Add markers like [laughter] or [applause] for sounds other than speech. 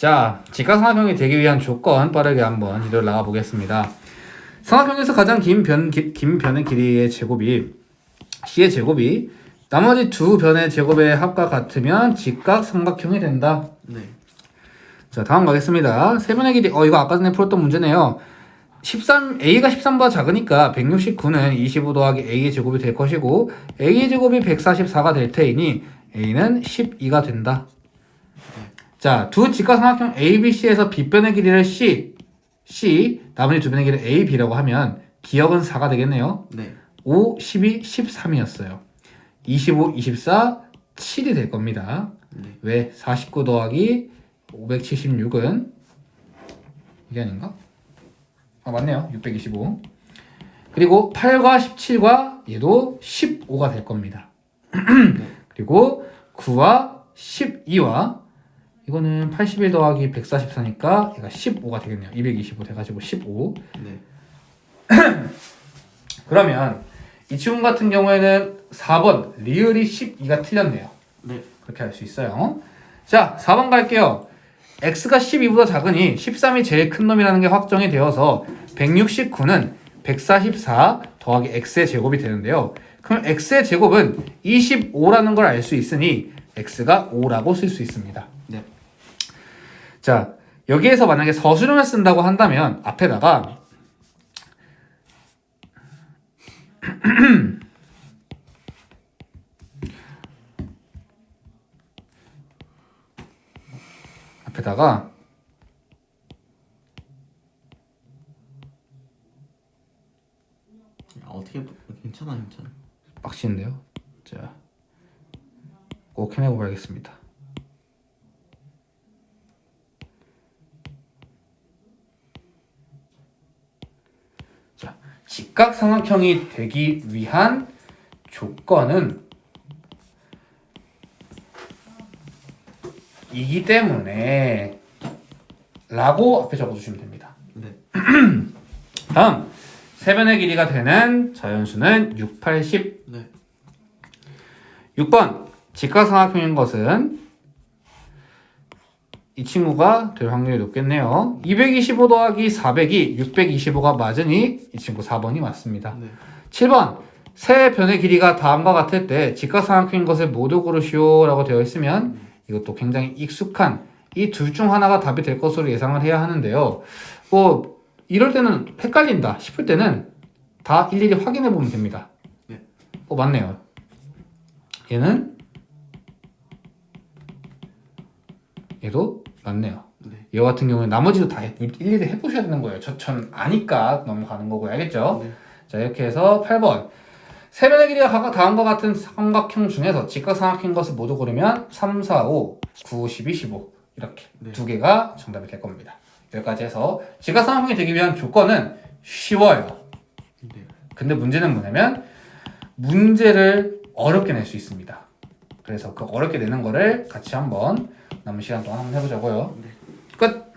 자, 직각삼각형이 되기 위한 조건 빠르게 한번 지도를 나가 보겠습니다. 삼각형에서 가장 긴 변, 기- 긴 변의 길이의 제곱이 c의 제곱이 나머지 두 변의 제곱의 합과 같으면 직각 삼각형이 된다. 네. 자, 다음 가겠습니다. 세 변의 길이, 어, 이거 아까 전에 풀었던 문제네요. 13, A가 13보다 작으니까 169는 25 더하기 A의 제곱이 될 것이고, A의 제곱이 144가 될 테이니, A는 12가 된다. 자, 두 직각삼각형 A, B, C에서 B변의 길이를 C, C, 나머지 두 변의 길이를 A, B라고 하면, 기억은 4가 되겠네요. 네. 5, 12, 13이었어요. 25, 24, 7이 될 겁니다. 네. 왜? 49 더하기 576은 이게 아닌가? 아 맞네요. 625. 그리고 8과 17과 얘도 15가 될 겁니다. [clears throat] 그리고 9와 12와 이거는 81 더하기 144니까 얘가 15가 되겠네요. 225 돼가지고 15. 네. [clears throat] 그러면 이 친구 같은 경우에는 4번 리을이 12가 틀렸네요. 네. 그렇게 할 수 있어요. 자, 4번 갈게요. x가 12보다 작으니 13이 제일 큰 놈이라는 게 확정이 되어서 169는 144 더하기 x의 제곱이 되는데요. 그럼 x의 제곱은 25라는 걸 알 수 있으니 x가 5라고 쓸 수 있습니다. 네. 자, 여기에서 만약에 서술형을 쓴다고 한다면 앞에다가 [clears throat] 앞에다가 아, 어떻게 괜찮아 괜찮아. 빡치는데요. 자, 꼭 해내고 가겠습니다. 자, 직각삼각형이 되기 위한 조건은 이기 때문에 라고 앞에 적어주시면 됩니다. 네. [clears throat] 다음 세변의 길이가 되는 자연수는 6, 8, 10 네. 6번 직각삼각형인 것은 이 친구가 될 확률이 높겠네요. 225 더하기 400이 625가 맞으니 이 친구 4번이 맞습니다. 네. 7번 세 변의 길이가 다음과 같을 때 직각삼각형인 것을 모두 고르시오 라고 되어 있으면 이것도 굉장히 익숙한 이 둘 중 하나가 답이 될 것으로 예상을 해야 하는데요. 뭐 이럴 때는 헷갈린다 싶을 때는 다 일일이 확인해 보면 됩니다. 네. 어 맞네요. 얘는 얘도 맞네요. 네. 이와 같은 경우에 나머지도 다 해- 일일이 해보셔야 되는 거예요. 저, 전 아니까 넘어가는 거고요. 알겠죠? 네. 자 이렇게 해서 8번 세변의 길이가 각각 다음과 같은 삼각형 중에서 직각삼각형인 것을 모두 고르면 3, 4, 5, 9, 12, 15 이렇게 네. 두 개가 정답이 될 겁니다. 여기까지 해서 직각삼각형이 되기 위한 조건은 쉬워요. 네. 근데 문제는 뭐냐면 문제를 어렵게 낼 수 있습니다. 그래서 그 어렵게 내는 거를 같이 한번 남은 시간 동안 한번 해보자고요. 네. 끝.